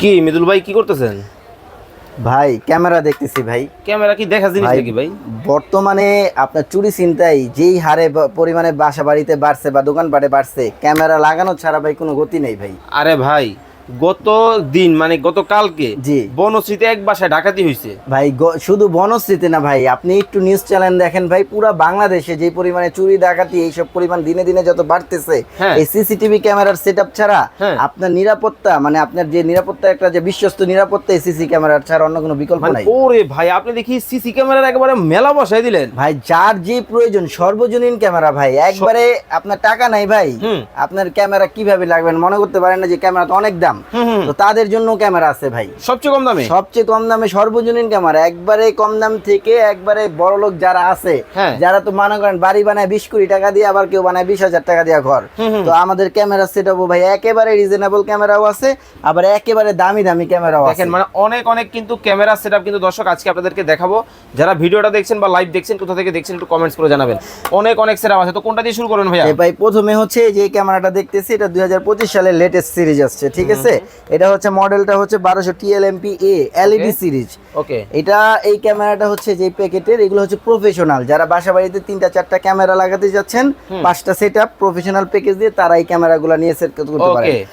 কি মিদুল ভাই কি করতেছেন? ভাই ক্যামেরা দেখতেছি ভাই। ক্যামেরা কি দেখা জিনিস নাকি ভাই? বর্তমানে আপনার চুরি চিন্তাই যেই হারে পরিমাণে বাসা বাড়িতে বাড়ছে বা দোকানপাটে বাড়ছে ক্যামেরা লাগানো ছাড়া ভাই কোনো গতি নেই ভাই। আরে ভাই গত দিন মানে গত কালকে জি। বনশ্রীতে এক বাসায় ডাকাতি হয়েছে ভাই শুধু বনশ্রীতে না ভাই আপনি একটু নিউজ চ্যানেল দেখেন ভাই পুরো বাংলাদেশে যে পরিমাণে চুরি ডাকাতি এইসব পরিমাণ দিনে দিনে যত বাড়তেছে হ্যাঁ। এই সিসিটিভি ক্যামেরার সেটআপ ছাড়া হ্যাঁ। আপনার নিরাপত্তা মানে আপনার যে নিরাপত্তা একটা যে বিশ্বস্ত নিরাপত্তা এই সিসি ক্যামেরার ছাড়া অন্য কোনো বিকল্প মানে নাই ওরে ভাই আপনি দেখি সিসি ক্যামেরার একেবারে মেলা বসাই দিলেন ভাই যার যে প্রয়োজন সর্বজনীন ক্যামেরা ভাই একবারে আপনার টাকা নাই ভাই আপনার ক্যামেরা কীভাবে লাগবেন মনে করতে পারেন না যে ক্যামেরা তো অনেক দাম হুম। তো তাদের জন্য ক্যামেরা আছে ভাই। সবচেয়ে কম দামে? সবচেয়ে কম দামে সর্বজনীন ক্যামেরা। একবারে কম দাম থেকে একবারে বড় লোক যারা আছে হ্যাঁ। যারা তো মনে করেন বাড়ি বানায় বিশ কোটি টাকা দিয়ে আবার কেউ বানায় বিশ হাজার টাকা দিয়ে ঘর। তো আমাদের ক্যামেরা সেট ভাই একেবারে রিজনেবল ক্যামেরাও আছে আবার একেবারে দামি দামি ক্যামেরাও আছে। দেখেন মানে অনেক অনেক কিন্তু ক্যামেরা সেটআপ কিন্তু দর্শক আজকে আপনাদেরকে দেখাবো। যারা ভিডিওটা দেখছেন বা লাইভ দেখছেন কোথা থেকে দেখছেন একটু কমেন্টস করে জানাবেন। অনেক অনেক সেটআপ আছে। তো কোনটা দিয়ে শুরু করবেন ভাইয়া? ভাই প্রথমে হচ্ছে যে ক্যামেরাটা দেখতেছি এটা দুই হাজার পঁচিশ সালের লেটেস্ট সিরিজ আসছে ঠিক আছে? এটা হচ্ছে মডেলটা হচ্ছে বারোশো TLMP A LED series. Okay এটা এই ক্যামেরাটা হচ্ছে যে প্যাকেটের এগুলো হচ্ছে প্রফেশনাল যারা বাসা বাড়িতে তিনটা চারটা ক্যামেরা লাগাতে যাচ্ছেন পাঁচটা সেট আপ প্রফেশনাল প্যাকেজ দিয়ে তারা এই ক্যামেরাগুলো নিয়ে সেট করতে পারে.